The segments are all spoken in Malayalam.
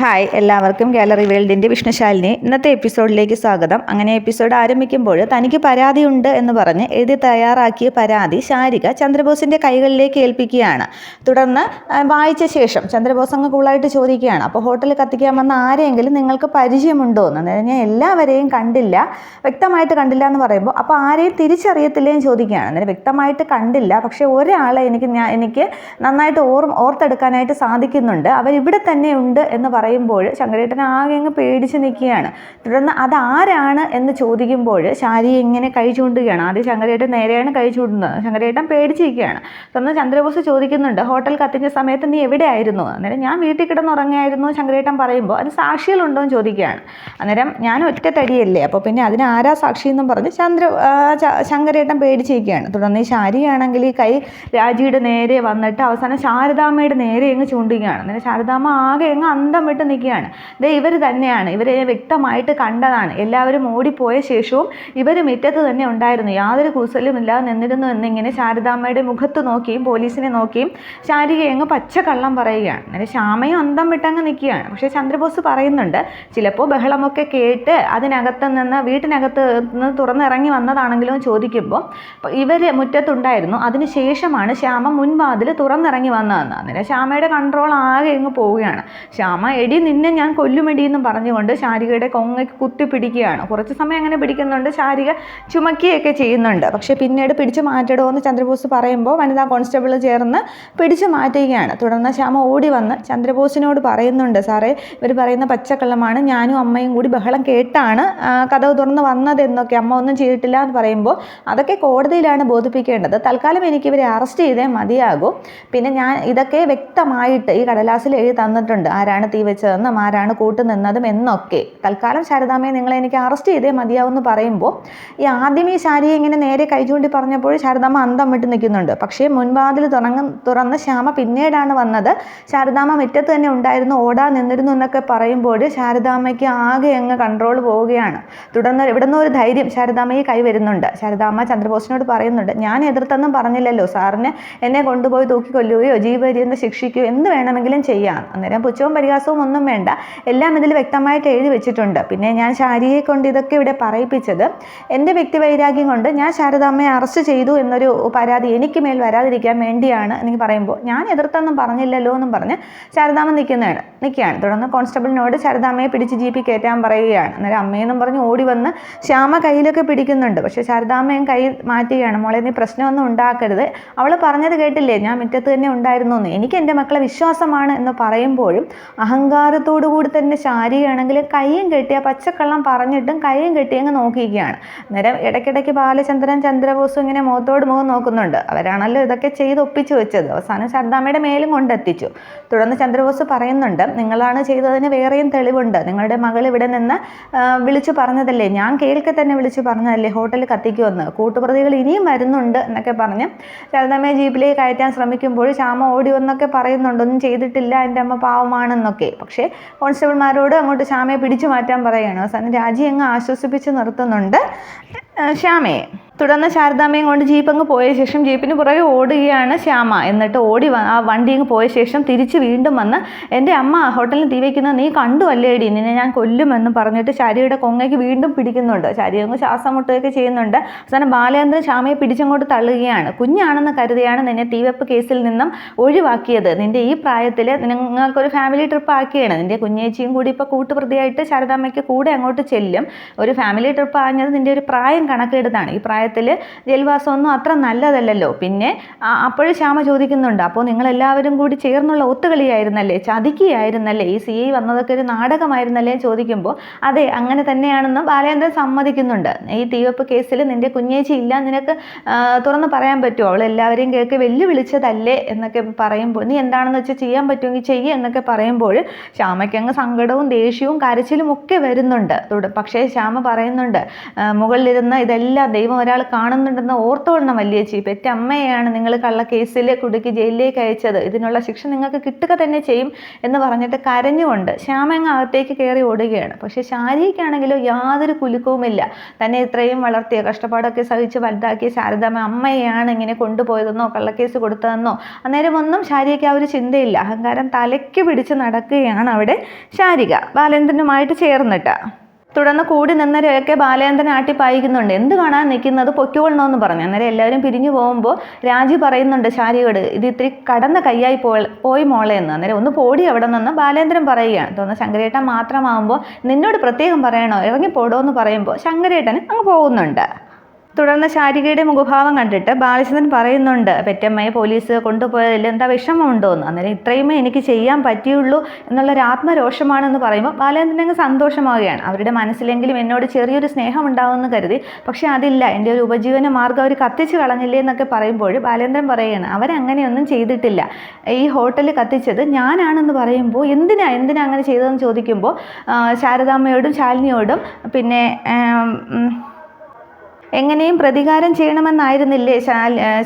ഹായ് എല്ലാവർക്കും ഗാലറി വേൾഡിന്റെ വിഷ്ണുശാലിനി ഇന്നത്തെ എപ്പിസോഡിലേക്ക് സ്വാഗതം. അങ്ങനെ എപ്പിസോഡ് ആരംഭിക്കുമ്പോൾ തനിക്ക് പരാതിയുണ്ട് എന്ന് പറഞ്ഞ് എഴുതി തയ്യാറാക്കിയ പരാതി ശാരിക ചന്ദ്രബോസിന്റെ കൈകളിലേക്ക് ഏൽപ്പിക്കുകയാണ്. തുടർന്ന് വായിച്ച ശേഷം ചന്ദ്രബോസ് അങ്ങ് കൂളായിട്ട് ചോദിക്കുകയാണ് അപ്പോൾ ഹോട്ടലിൽ കത്തിക്കാൻ വന്ന ആരെങ്കിലും നിങ്ങൾക്ക് പരിചയമുണ്ടോ? എന്ന്. ഞാൻ എല്ലാവരെയും കണ്ടില്ല വ്യക്തമായിട്ട് കണ്ടില്ല എന്ന് പറയുമ്പോൾ അപ്പോൾ ആരെയും തിരിച്ചറിയത്തില്ലേ? എന്ന് ചോദിക്കുകയാണ്. അന്നേരം വ്യക്തമായിട്ട് കണ്ടില്ല പക്ഷേ ഒരാളെ എനിക്ക് ഞാൻ എനിക്ക് നന്നായിട്ട് ഓർ ഓർത്തെടുക്കാനായിട്ട് സാധിക്കുന്നുണ്ട്. അവരിവിടെ തന്നെ ഉണ്ട് എന്ന് പറയുമ്പോൾ ശങ്കരേട്ടൻ ആകെ അങ്ങ് പേടിച്ച് നിൽക്കുകയാണ്. തുടർന്ന് അതാരാണ് എന്ന് ചോദിക്കുമ്പോൾ ശാരി ഇങ്ങനെ കൈ ചൂണ്ടുകയാണ്. ആദ്യം ശങ്കരേട്ടൻ നേരെയാണ് കൈ ചൂണ്ടുന്നത്. ശങ്കരേട്ടൻ പേടിച്ചിരിക്കുകയാണ്. തുടർന്ന് ചന്ദ്രബോസ് ചോദിക്കുന്നുണ്ട് ഹോട്ടൽ കത്തിഞ്ഞ സമയത്ത് നീ എവിടെയായിരുന്നു? അന്നേരം ഞാൻ വീട്ടിൽ കിടന്നുറങ്ങിയായിരുന്നു ശങ്കരേട്ടൻ പറയുമ്പോൾ അതിന് സാക്ഷികളുണ്ടോ? എന്ന് ചോദിക്കുകയാണ്. അന്നേരം ഞാൻ ഒറ്റ തടിയല്ലേ അപ്പോൾ പിന്നെ അതിന് ആരാ സാക്ഷി എന്നും പറഞ്ഞ് ചന്ദ്ര ശങ്കരേട്ടൻ പേടിച്ചിരിക്കുകയാണ്. തുടർന്ന് ഈ ശാരിയാണെങ്കിൽ ഈ കൈ രാജിയുടെ നേരെ വന്നിട്ട് അവസാനം ശാരദാമ്മയുടെ നേരെ അങ്ങ് ചൂണ്ടുകയാണ്. അന്നേരം ശാരദാമ്മ ആകെ അങ്ങ് അന്തം നിൽക്കുകയാണ്. ദേ ഇവർ തന്നെയാണ്. ഇവരെ വ്യക്തമായിട്ട് കണ്ടതാണ്. എല്ലാവരും ഓടിപ്പോയ ശേഷവും ഇവർ മുറ്റത്ത് തന്നെ ഉണ്ടായിരുന്നു. യാതൊരു കൂസലും ഇല്ലാതെ നിന്നിരുന്നു എന്നിങ്ങനെ ശാരദാമ്മയുടെ മുഖത്ത് നോക്കിയും പോലീസിനെ നോക്കിയും ശാരിക അങ്ങ് പച്ചക്കള്ളം പറയുകയാണ്. അങ്ങനെ ശ്യാമയും അന്തം വിട്ടങ്ങ് നിൽക്കുകയാണ്. പക്ഷേ ചന്ദ്രബോസ് പറയുന്നുണ്ട് ചിലപ്പോൾ ബഹളമൊക്കെ കേട്ട് അതിനകത്ത് നിന്ന് വീട്ടിനകത്ത് നിന്ന് തുറന്നിറങ്ങി വന്നതാണെങ്കിലും ചോദിക്കുമ്പോൾ ഇവർ മുറ്റത്തുണ്ടായിരുന്നു. അതിനുശേഷമാണ് ശ്യാമ മുൻവാതിൽ തുറന്നിറങ്ങി വന്നതെന്ന്. അന്നേരം ശ്യാമയുടെ കൺട്രോൾ ആകെ ഇങ്ങ് പോവുകയാണ്. ശ്യാമ എടി നിന്നെ ഞാൻ കൊല്ലുമെടി എന്നും പറഞ്ഞുകൊണ്ട് ശാരികയുടെ കൊങ്ങയ്ക്ക് കുത്തി പിടിക്കുകയാണ്. കുറച്ച് സമയം അങ്ങനെ പിടിക്കുന്നുണ്ട്. ശാരിക ചുമക്കുകയൊക്കെ ചെയ്യുന്നുണ്ട്. പക്ഷേ പിന്നീട് പിടിച്ചു മാറ്റിടോ എന്ന് ചന്ദ്രബോസ് പറയുമ്പോൾ വനിതാ കോൺസ്റ്റബിൾ ചേർന്ന് പിടിച്ചു മാറ്റുകയാണ്. തുടർന്ന് ശ്യാമ ഓടി വന്ന് ചന്ദ്രബോസിനോട് പറയുന്നുണ്ട് സാറേ ഇവർ പറയുന്ന പച്ചക്കള്ളമാണ്. ഞാനും അമ്മയും കൂടി ബഹളം കേട്ടാണ് കഥവ് തുറന്ന് വന്നതെന്നൊക്കെ. അമ്മ ഒന്നും ചെയ്തിട്ടില്ല എന്ന് പറയുമ്പോൾ അതൊക്കെ കോടതിയിലാണ് ബോധിപ്പിക്കേണ്ടത്. തൽക്കാലം എനിക്ക് ഇവരെ അറസ്റ്റ് ചെയ്തേ മതിയാകും. പിന്നെ ഞാൻ ഇതൊക്കെ വ്യക്തമായിട്ട് ഈ കടലാസിൽ എഴുതി തന്നിട്ടുണ്ട്. ആരാണ് തീ വെച്ചതെന്നും ആരാണ് കൂട്ടുനിന്നതും എന്നൊക്കെ. തൽക്കാലം ശാരദാമ്മയെ നിങ്ങളെ എനിക്ക് അറസ്റ്റ് ചെയ്തേ മതിയാവും എന്ന് പറയുമ്പോൾ ഈ ആദ്യം ഈ ശാരിയെ ഇങ്ങനെ നേരെ കൈ ചൂണ്ടി പറഞ്ഞപ്പോൾ ശാരദാമ്മ അന്തം വിട്ട് നിൽക്കുന്നുണ്ട്. പക്ഷേ മുൻവാതിൽ തുറങ്ങ തുറന്ന് ശ്യാമ പിന്നീടാണ് വന്നത്. ശാരദാമ്മ മുറ്റത്ത് തന്നെ ഉണ്ടായിരുന്നു ഓടാ നിന്നിരുന്നു എന്നൊക്കെ പറയുമ്പോൾ ശാരദാമ്മയ്ക്ക് ആകെ അങ്ങ് കൺട്രോൾ പോവുകയാണ്. തുടർന്ന് ഇവിടെ ഒരു ധൈര്യം ശാരദാമ്മയെ കൈ വരുന്നുണ്ട്. ശാരദാമ്മ ചന്ദ്രബോസിനോട് പറയുന്നുണ്ട് ഞാൻ എതിർത്തെന്നും പറഞ്ഞില്ലല്ലോ. സാറിന് എന്നെ കൊണ്ടുപോയി തൂക്കിക്കൊല്ലുകയോ ജീവപര്യന്തം ശിക്ഷിക്കുകയോ എന്ത് വേണമെങ്കിലും ചെയ്യാം. അന്നേരം പുച്ഛവും പരിഹാസവും ഒന്നും വേണ്ട. എല്ലാം ഇതിൽ വ്യക്തമായിട്ട് എഴുതി വെച്ചിട്ടുണ്ട്. പിന്നെ ഞാൻ ശാരിയെ കൊണ്ട് ഇതൊക്കെ ഇവിടെ പറയിപ്പിച്ചത് എന്റെ വ്യക്തി വൈരാഗ്യം കൊണ്ട് ഞാൻ ശാരദാമ്മയെ അറസ്റ്റ് ചെയ്തു എന്നൊരു പരാതി എനിക്ക് മേൽ വരാതിരിക്കാൻ വേണ്ടിയാണ് എനിക്ക് പറയുമ്പോൾ ഞാൻ എതിർത്തൊന്നും പറഞ്ഞില്ലല്ലോ എന്നും പറഞ്ഞ് ശാരദാമ്മ നിൽക്കുന്നതാണ്. നിൽക്കുകയാണ്. തുടർന്ന് കോൺസ്റ്റബിളിനോട് ശാരദാമ്മയെ പിടിച്ച് ജീപ്പിൽ കയറ്റാൻ പറയുകയാണ്. അന്നേരം അമ്മയെന്നും പറഞ്ഞ് ഓടി വന്ന് ശ്യാമ കയ്യിലൊക്കെ പിടിക്കുന്നുണ്ട്. പക്ഷേ ശാരദാമ്മയും കൈ മാറ്റുകയാണ്. മോളെ നീ പ്രശ്നമൊന്നും ഉണ്ടാക്കരുത്. അവൾ പറഞ്ഞത് കേട്ടില്ലേ? ഞാൻ മുറ്റത്ത് തന്നെ ഉണ്ടായിരുന്നു എന്ന്. എനിക്ക് എന്റെ മക്കളെ വിശ്വാസമാണ് എന്ന് പറയുമ്പോഴും അഹങ്കാരത്തോടു കൂടി തന്നെ ശാരികയാണെങ്കിൽ കയ്യും കെട്ടിയ പച്ചക്കള്ളം പറഞ്ഞിട്ടും കയ്യും കെട്ടി അങ്ങ് നോക്കിയിരിക്കുകയാണ്. അന്നേരം ഇടയ്ക്കിടയ്ക്ക് ബാലചന്ദ്രൻ ചന്ദ്രബോസും ഇങ്ങനെ മുഖത്തോട് മുഖം നോക്കുന്നുണ്ട്. അവരാണല്ലോ ഇതൊക്കെ ചെയ്ത് ഒപ്പിച്ചു വെച്ചത്. അവസാനം ശാരദാമ്മയുടെ മേലും കൊണ്ടെത്തിച്ചു. തുടർന്ന് ചന്ദ്രബോസ് പറയുന്നുണ്ട് നിങ്ങളാണ് ചെയ്തതിന് വേറെയും തെളിവുണ്ട്. നിങ്ങളുടെ മകൾ ഇവിടെ നിന്ന് വിളിച്ചു പറഞ്ഞതല്ലേ? ഞാൻ കേൾക്കെ തന്നെ വിളിച്ചു പറഞ്ഞതല്ലേ? ഹോട്ടലിൽ കത്തിക്കുമെന്ന്. കൂട്ടുപ്രതികൾ ഇനിയും വരുന്നുണ്ട് എന്നൊക്കെ പറഞ്ഞ് ശാരദാമ്മയെ ജീപ്പിലേക്ക് കയറ്റാൻ ശ്രമിക്കുമ്പോൾ ശ്യാമ ഓടി വന്നൊക്കെ പറയുന്നുണ്ട്. ഒന്നും ചെയ്തിട്ടില്ല എന്റെ അമ്മ പാവമാണെന്നൊക്കെ. പക്ഷേ കോൺസ്റ്റബിൾമാരോട് അങ്ങോട്ട് ശ്യാമയെ പിടിച്ചു മാറ്റാൻ പറയുകയാണ്. അവസാനം രാജി അങ്ങ് ആശ്വസിപ്പിച്ച് നിർത്തുന്നുണ്ട്. ശ്യാമയെ തുടർന്ന് ശാരദാമ്മയും കൊണ്ട് ജീപ്പ് അങ്ങ് പോയ ശേഷം ജീപ്പിന് പുറകെ ഓടുകയാണ് ശ്യാമ. എന്നിട്ട് ഓടി ആ വണ്ടി അങ്ങ് പോയ ശേഷം തിരിച്ച് വീണ്ടും വന്ന് എന്റെ അമ്മ ഹോട്ടലിൽ തീ വയ്ക്കുന്നത് നീ കണ്ടു അല്ലേടി നിന്നെ ഞാൻ കൊല്ലുമെന്ന് പറഞ്ഞിട്ട് ശാരിയുടെ കൊങ്ങയ്ക്ക് വീണ്ടും പിടിക്കുന്നുണ്ട് ശാരി അങ്ങ് ശ്വാസം മുട്ടുകയൊക്കെ ചെയ്യുന്നുണ്ട്. അവസാനം ബാലേന്ദ്രൻ ശ്യാമയെ പിടിച്ചങ്ങോട്ട് തള്ളുകയാണ്. കുഞ്ഞാണെന്ന് കരുതിയാണ് നിന്നെ തീവെപ്പ് കേസിൽ നിന്നും ഒഴിവാക്കിയത്. നിന്റെ ഈ പ്രായത്തിൽ നിങ്ങൾക്കൊരു ഫാമിലി ട്രിപ്പ് ആക്കിയാണ് നിന്റെ കുഞ്ഞേച്ചിയും കൂടി ഇപ്പോൾ കൂട്ടുപ്രതിയായിട്ട് ശാരദാമ്മയ്ക്ക് കൂടെ അങ്ങോട്ട് ചെല്ലും. ഒരു ഫാമിലി ട്രിപ്പ് ആഞ്ഞത് നിന്റെ ഒരു പ്രായം കണക്കെടുത്താണ്. ഈ പ്രായത്തിൽ ജയിൽവാസമൊന്നും അത്ര നല്ലതല്ലല്ലോ. പിന്നെ അപ്പോഴും ശ്യാമ ചോദിക്കുന്നുണ്ട് അപ്പോൾ നിങ്ങളെല്ലാവരും കൂടി ചേർന്നുള്ള ഒത്തുകളിയായിരുന്നല്ലേ? ചതിക്കുകയായിരുന്നല്ലേ? ഈ സി ഐ വന്നതൊക്കെ ഒരു നാടകമായിരുന്നല്ലേ? ചോദിക്കുമ്പോൾ അതെ അങ്ങനെ തന്നെയാണെന്ന് ബാലേന്ദ്രൻ സമ്മതിക്കുന്നുണ്ട്. ഈ തീവപ്പ് കേസിൽ നിന്റെ കുഞ്ഞേച്ചി ഇല്ല നിനക്ക് തുറന്ന് പറയാൻ പറ്റുമോ? അവൾ എല്ലാവരെയും കേൾക്ക് വെല്ലുവിളിച്ചതല്ലേ? എന്നൊക്കെ പറയുമ്പോൾ നീ എന്താണെന്ന് വെച്ചാൽ ചെയ്യാൻ പറ്റുമെങ്കിൽ ചെയ്യുക എന്നൊക്കെ പറയുമ്പോൾ ശ്യാമയ്ക്ക് അങ്ങ് സങ്കടവും ദേഷ്യവും കരച്ചിലും ഒക്കെ വരുന്നുണ്ട്. പക്ഷേ ശ്യാമ പറയുന്നുണ്ട് മുകളിലിരുന്ന ഇതെല്ലാം ദൈവം ഒരാൾ കാണുന്നുണ്ടെന്ന് ഓർത്തോളണം വലിയ ചീപ്പ് എന്റെ അമ്മയാണ് നിങ്ങൾ കള്ള കേസിൽ കുടുക്കി ജയിലിലേക്ക് അയച്ചത്. ഇതിനുള്ള ശിക്ഷ നിങ്ങൾക്ക് കിട്ടുക തന്നെ ചെയ്യും എന്ന് പറഞ്ഞിട്ട് കരഞ്ഞുകൊണ്ട് ശ്യാമങ്ങ് അകത്തേക്ക് കയറി ഓടുകയാണ്. പക്ഷേ ശാരിക്കാണെങ്കിലോ യാതൊരു കുലുക്കവുമില്ല. തന്നെ ഇത്രയും വളർത്തിയ കഷ്ടപ്പാടൊക്കെ സഹിച്ച് വലുതാക്കിയ ശാരദാമ്മ അമ്മയാണ് ഇങ്ങനെ കൊണ്ടുപോയതെന്നോ കള്ളക്കേസ് കൊടുത്തതെന്നോ അന്നേരം ഒന്നും ശാരികയ്ക്ക് ആ ഒരു ചിന്തയില്ല. അഹങ്കാരം തലയ്ക്ക് പിടിച്ച് നടക്കുകയാണ് അവിടെ ശാരിക. ബാലേന്ദ്രനുമായിട്ട് ചേർന്നിട്ട്. തുടർന്ന് കൂടി നിന്നവരെയൊക്കെ ബാലേന്ദ്രൻ ആട്ടി പായിക്കുന്നുണ്ട്. എന്ത് കാണാൻ നിൽക്കുന്നത്? എന്ന് പറഞ്ഞു. അന്നേരം എല്ലാവരും പിരിഞ്ഞു പോകുമ്പോൾ രാജി പറയുന്നുണ്ട് ശാരിയോട് ഇത് ഇത്തിരി കടന്ന കൈയായി പോയി പോയി മോളെ എന്ന്. അന്നേരം ഒന്ന് പോടി അവിടെ നിന്ന് ബാലേന്ദ്രൻ പറയുകയാണ്. തോന്നുന്നു ശങ്കരേട്ടൻ മാത്രമാകുമ്പോൾ നിന്നോട് പ്രത്യേകം പറയണോ? ഇറങ്ങി പോടോ എന്ന് പറയുമ്പോൾ ശങ്കരേട്ടൻ അങ്ങ് പോകുന്നുണ്ട്. തുടർന്ന് ശാരികയുടെ മുഖഭാവം കണ്ടിട്ട് ബാലചന്ദ്രൻ പറയുന്നുണ്ട് പെറ്റമ്മയെ പോലീസ് കൊണ്ടുപോയതിൽ എന്താ വിഷമമുണ്ടോ എന്ന്? അന്നേരം ഇത്രയുമേ എനിക്ക് ചെയ്യാൻ പറ്റിയുള്ളൂ എന്നുള്ള ഒരു ആത്മരോഷമാണെന്ന് പറയുമ്പോൾ ബാലചന്ദ്രൻ അങ്ങ് സന്തോഷമാവുകയാണ്. അവരുടെ മനസ്സിലെങ്കിലും എന്നോട് ചെറിയൊരു സ്നേഹം ഉണ്ടാവുമെന്ന് കരുതി. പക്ഷേ അതില്ല എന്റെ ഒരു ഉപജീവന മാർഗം അവർ കത്തിച്ച് കളഞ്ഞില്ലേ എന്നൊക്കെ പറയുമ്പോൾ ബാലേന്ദ്രൻ പറയുകയാണ് അവരങ്ങനെയൊന്നും ചെയ്തിട്ടില്ല. ഈ ഹോട്ടൽ കത്തിച്ചത് ഞാനാണെന്ന് പറയുമ്പോൾ എന്തിനാ എന്തിനാ അങ്ങനെ ചെയ്തതെന്ന് ചോദിക്കുമ്പോൾ ശാരദാമ്മയോടും ശാലിനിയോടും പിന്നെ എങ്ങനെയും പ്രതികാരം ചെയ്യണമെന്നായിരുന്നില്ലേ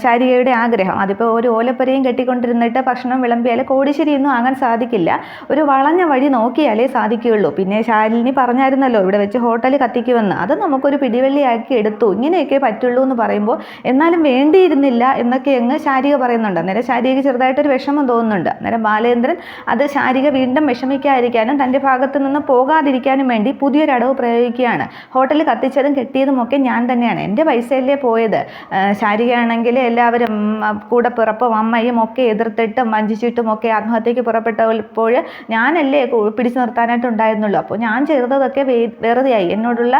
ശാരികയുടെ ആഗ്രഹം? അതിപ്പോൾ ഒരു ഓലപ്പരയും കെട്ടിക്കൊണ്ടിരുന്നിട്ട് ഭക്ഷണം വിളമ്പിയാൽ കോടിശ്ശേരിയൊന്നും ആകാൻ സാധിക്കില്ല. ഒരു വളഞ്ഞ വഴി നോക്കിയാലേ സാധിക്കുകയുള്ളൂ. പിന്നെ ശാലിനി പറഞ്ഞായിരുന്നല്ലോ ഇവിടെ വെച്ച് ഹോട്ടൽ കത്തിക്കുമെന്ന്. അത് നമുക്കൊരു പിടിവെള്ളിയാക്കി എടുത്തു. ഇങ്ങനെയൊക്കെ പറ്റുള്ളൂ എന്ന് പറയുമ്പോൾ എന്നാലും വേണ്ടിയിരുന്നില്ല എന്നൊക്കെ അങ്ങ് ശാരിക പറയുന്നുണ്ട്. അന്നേരം ശാരികയ്ക്ക് ചെറുതായിട്ടൊരു വിഷമം തോന്നുന്നുണ്ട്. അന്നേരം ബാലേന്ദ്രൻ അത് ശാരിക വീണ്ടും വിഷമിക്കാതിരിക്കാനും തന്റെ ഭാഗത്ത് നിന്ന് പോകാതിരിക്കാനും വേണ്ടി പുതിയൊരു അടവ് പ്രയോഗിക്കുകയാണ്. ഹോട്ടൽ കത്തിച്ചതും കെട്ടിയതും ഒക്കെ ഞാൻ തന്നെയാണ്. തന്നെയാണ്. എന്റെ പൈസയല്ലേ പോയത്. ശാരികയാണെങ്കിൽ എല്ലാവരും കൂടെ പിറപ്പും അമ്മയും ഒക്കെ എതിർത്തിട്ടും വഞ്ചിച്ചിട്ടും ഒക്കെ ആത്മഹത്യക്ക് പുറപ്പെട്ടപ്പോൾ ഞാനല്ലേ പിടിച്ചു നിർത്താനായിട്ട് ഉണ്ടായിരുന്നുള്ളൂ. അപ്പോൾ ഞാൻ ചെയ്തതൊക്കെ വെറുതെയായി. എന്നോടുള്ള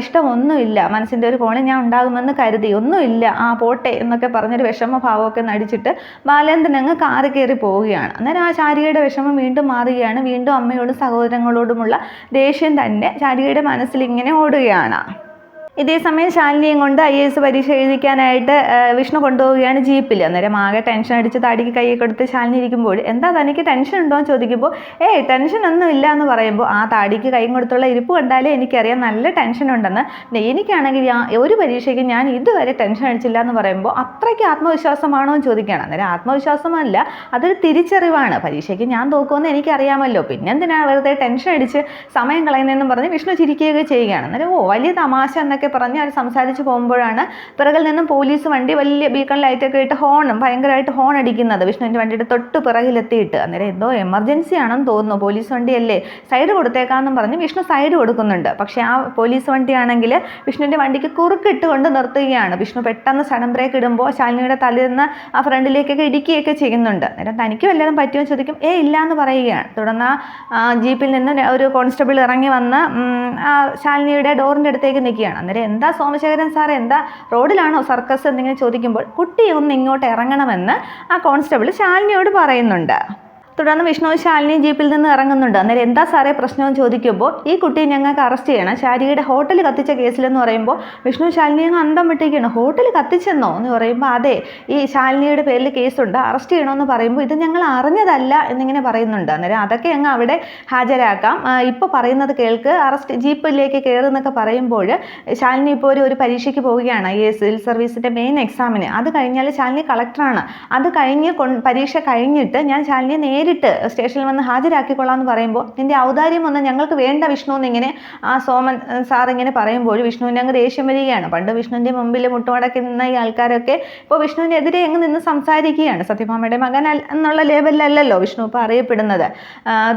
ഇഷ്ടമൊന്നുമില്ല. മനസ്സിന്റെ ഒരു കോണിൽ ഞാൻ ഉണ്ടാകുമെന്ന് കരുതി. ഒന്നുമില്ല. ആ പോട്ടെ എന്നൊക്കെ പറഞ്ഞൊരു വിഷമഭാവമൊക്കെ നടിച്ചിട്ട് ബാലേന്ദ്രൻ അങ്ങ് കാറി കയറി പോവുകയാണ്. അന്നേരം ആ ശാരികയുടെ വിഷമം വീണ്ടും മാറുകയാണ്. വീണ്ടും അമ്മയോടും സഹോദരങ്ങളോടുമുള്ള ദേഷ്യം തന്നെ ശാരികയുടെ മനസ്സിൽ ഇങ്ങനെ ഓടുകയാണ്. ഇതേസമയം ശാലിനിയും കൊണ്ട് ഐ എസ് പരീക്ഷ എഴുതിക്കാനായിട്ട് വിഷ്ണു കൊണ്ടുപോവുകയാണ് ജീപ്പിൽ. അന്നേരം ആകെ ടെൻഷൻ അടിച്ച് താടിക്ക് കൈ കൊടുത്ത് ശാലിനി ഇരിക്കുമ്പോൾ എന്താ തനിക്ക് ടെൻഷൻ ഉണ്ടോ? എന്ന് ചോദിക്കുമ്പോൾ ഏയ് ടെൻഷൻ ഒന്നും ഇല്ല എന്ന് പറയുമ്പോൾ ആ താടിക്ക് കൈ കൊടുത്തുള്ള ഇരിപ്പ് കണ്ടാലേ എനിക്കറിയാം നല്ല ടെൻഷൻ ഉണ്ടെന്ന്. എനിക്കാണെങ്കിൽ ഒരു പരീക്ഷയ്ക്ക് ഞാൻ ഇതുവരെ ടെൻഷൻ അടിച്ചില്ല എന്ന് പറയുമ്പോൾ അത്രയ്ക്ക് ആത്മവിശ്വാസമാണോ? എന്ന് ചോദിക്കുകയാണ്. അന്നേരം ആത്മവിശ്വാസമല്ല അതൊരു തിരിച്ചറിവാണ്. പരീക്ഷയ്ക്ക് ഞാൻ തോക്കുമെന്ന് എനിക്കറിയാമല്ലോ. പിന്നെ എന്തിനാണ് വെറുതെ ടെൻഷൻ അടിച്ച് സമയം കളയുന്നതെന്നും പറഞ്ഞ് വിഷ്ണു ചിരിക്കുകയൊക്കെ ചെയ്യുകയാണ്. അന്നേരം ഓ വലിയ തമാശ എന്നൊക്കെ എന്നൊക്കെ പറഞ്ഞ് അവർ സംസാരിച്ച് പോകുമ്പോഴാണ് പിറകിൽ നിന്നും പോലീസ് വണ്ടി വലിയ ബീക്കൺ ലൈറ്റൊക്കെ ഇട്ട് ഹോണും ഭയങ്കരമായിട്ട് ഹോൺ അടിക്കുന്നത്. വിഷ്ണുവിന്റെ വണ്ടിയുടെ തൊട്ട് പിറകിലെത്തിയിട്ട്. അന്നേരം എന്തോ എമർജൻസി ആണെന്ന് തോന്നുന്നു. പോലീസ് വണ്ടിയല്ലേ? സൈഡ് കൊടുത്തേക്കാമെന്നും പറഞ്ഞ് വിഷ്ണു സൈഡ് കൊടുക്കുന്നുണ്ട്. പക്ഷേ ആ പോലീസ് വണ്ടിയാണെങ്കിൽ വിഷ്ണുവിന്റെ വണ്ടിക്ക് കുറുക്കിട്ട് കൊണ്ട് നിർത്തുകയാണ്. വിഷ്ണു പെട്ടെന്ന് സഡൻ ബ്രേക്ക് ഇടുമ്പോൾ ശാലിനിയുടെ തലേന്ന് ആ ഫ്രണ്ടിലേക്കൊക്കെ ഇടിക്കുകയൊക്കെ ചെയ്യുന്നുണ്ട്. അന്നേരം തനിക്ക് വല്ലതും പറ്റുമെന്ന് ചോദിക്കും ഏ ഇല്ല എന്ന് പറയുകയാണ്. തുടർന്ന് ജീപ്പിൽ നിന്ന് ഒരു കോൺസ്റ്റബിൾ ഇറങ്ങി വന്ന് ആ ശാലിനിയുടെ ഡോറിന്റെ അടുത്തേക്ക് നിൽക്കുകയാണ്. എന്താ സോമശേഖരൻ സാർ എന്താ റോഡിലാണോ സർക്കസ്? എന്നിങ്ങനെ ചോദിക്കുമ്പോൾ കുട്ടി ഒന്ന് ഇങ്ങോട്ട് ഇറങ്ങണമെന്ന് ആ കോൺസ്റ്റബിൾ ശാലിനിയോട് പറയുന്നുണ്ട്. തുടർന്ന് വിഷ്ണു ശാലിനി ജീപ്പിൽ നിന്ന് ഇറങ്ങുന്നുണ്ട്. അന്നേരം എന്താ സാറേ പ്രശ്നമെന്ന് ചോദിക്കുമ്പോൾ ഈ കുട്ടിയെ ഞങ്ങൾക്ക് അറസ്റ്റ് ചെയ്യണം. ശാരികയുടെ ഹോട്ടൽ കത്തിച്ച കേസിലെന്ന് പറയുമ്പോൾ വിഷ്ണു ശാലിനി അങ്ങ് അന്തം വിട്ടിരിക്കുകയാണ് ഹോട്ടൽ കത്തിച്ചെന്നോ എന്ന് പറയുമ്പോൾ അതെ ഈ ശാലിനിയുടെ പേരിൽ കേസുണ്ട്. അറസ്റ്റ് ചെയ്യണമെന്ന് പറയുമ്പോൾ ഇത് ഞങ്ങൾ അറിഞ്ഞതല്ല എന്നിങ്ങനെ പറയുന്നുണ്ട്. അന്നേരം അതൊക്കെ അങ്ങ് അവിടെ ഹാജരാക്കാം. ഇപ്പോൾ പറയുന്നത് കേൾക്ക് അറസ്റ്റ് ജീപ്പിലേക്ക് കയറുന്നൊക്കെ പറയുമ്പോൾ ശാലിനി ഇപ്പോൾ ഒരു ഒരു പരീക്ഷയ്ക്ക് പോവുകയാണ്. എസ് സിവിൽ സർവീസിന്റെ മെയിൻ എക്സാമിന് അത് കഴിഞ്ഞാൽ ശാലിനി കളക്ടറാണ് അത് കഴിഞ്ഞ് പരീക്ഷ കഴിഞ്ഞിട്ട് ഞാൻ ശാലിനിയെ നേരെ നേരിട്ട് സ്റ്റേഷനിൽ വന്ന് ഹാജരാക്കിക്കൊള്ളാം എന്ന് പറയുമ്പോൾ നിന്റെ ഔദാര്യം ഒന്നും ഞങ്ങൾക്ക് വേണ്ട വിഷ്ണു എന്നിങ്ങനെ ആ സോമൻ സാർ ഇങ്ങനെ പറയുമ്പോൾ വിഷ്ണുവിന്റെ അങ്ങ് ദേഷ്യം വരികയാണ്. പണ്ട് വിഷ്ണുവിന്റെ മുമ്പിൽ മുട്ടുമടക്കി നിന്ന ഈ ആൾക്കാരൊക്കെ ഇപ്പോൾ വിഷ്ണുവിനെതിരെ അങ്ങ് നിന്ന് സംസാരിക്കുകയാണ്. സത്യഭാമയുടെ മകൻ എന്നുള്ള ലെവലിലല്ലല്ലോ വിഷ്ണു ഇപ്പോൾ അറിയപ്പെടുന്നത്.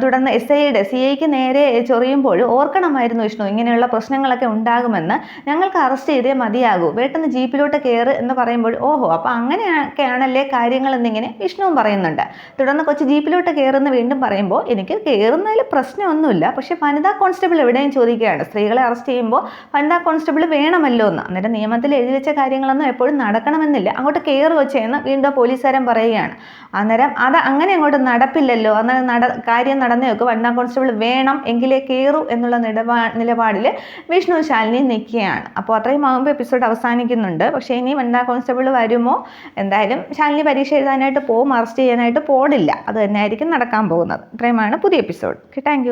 തുടർന്ന് എസ് ഐയുടെ സി ഐക്ക് നേരെ ചൊറിയുമ്പോൾ ഓർക്കണമായിരുന്നു വിഷ്ണു ഇങ്ങനെയുള്ള പ്രശ്നങ്ങളൊക്കെ ഉണ്ടാകുമെന്ന്. ഞങ്ങൾക്ക് അറസ്റ്റ് ചെയ്തേ മതിയാകൂ. പെട്ടെന്ന് ജീപ്പിലോട്ട് കയറ് എന്ന് പറയുമ്പോൾ ഓഹോ അപ്പോൾ അങ്ങനെയൊക്കെയാണല്ലേ കാര്യങ്ങൾ എന്നിങ്ങനെ വിഷ്ണുവും പറയുന്നുണ്ട്. തുടർന്ന് കൊച്ചു ജീപ്പിലോട്ട് ജീപ്പിലോട്ട് കയറുന്ന വീണ്ടും പറയുമ്പോൾ എനിക്ക് കയറുന്നതിൽ പ്രശ്നമൊന്നുമില്ല. പക്ഷേ വനിതാ കോൺസ്റ്റബിൾ എവിടെയും ചോദിക്കുകയാണ്. സ്ത്രീകളെ അറസ്റ്റ് ചെയ്യുമ്പോൾ വനിതാ കോൺസ്റ്റബിൾ വേണമല്ലോ എന്ന്. അന്നേരം നിയമത്തിൽ എഴുതി വെച്ച കാര്യങ്ങളൊന്നും എപ്പോഴും നടക്കണമെന്നില്ല. അങ്ങോട്ട് കയറുക ചെയ്യുന്ന വീണ്ടും പോലീസുകാരൻ പറയുകയാണ്. അന്നേരം അത് അങ്ങനെ അങ്ങോട്ട് നടപ്പില്ലല്ലോ. അന്നേരം നട കാര്യം നടന്നേ ഒക്കെ വനിതാ കോൺസ്റ്റബിൾ വേണം എങ്കിലേ കയറൂ എന്നുള്ള നിലപാ നിലപാടിൽ വിഷ്ണു ശാലിനി നിൽക്കുകയാണ്. അപ്പോൾ അത്രയും ആകുമ്പോൾ എപ്പിസോഡ് അവസാനിക്കുന്നുണ്ട്. പക്ഷേ ഇനി വനിതാ കോൺസ്റ്റബിൾ വരുമോ? എന്തായാലും ശാലിനി പരീക്ഷ എഴുതാനായിട്ട് പോകും അറസ്റ്റ് ചെയ്യാനായിട്ട് പോടില്ല അത് തന്നെ ആയിരിക്കും നടക്കാൻ പോകുന്നത്. ഇത്രയുമാണ് പുതിയ എപ്പിസോഡ്. Okay thank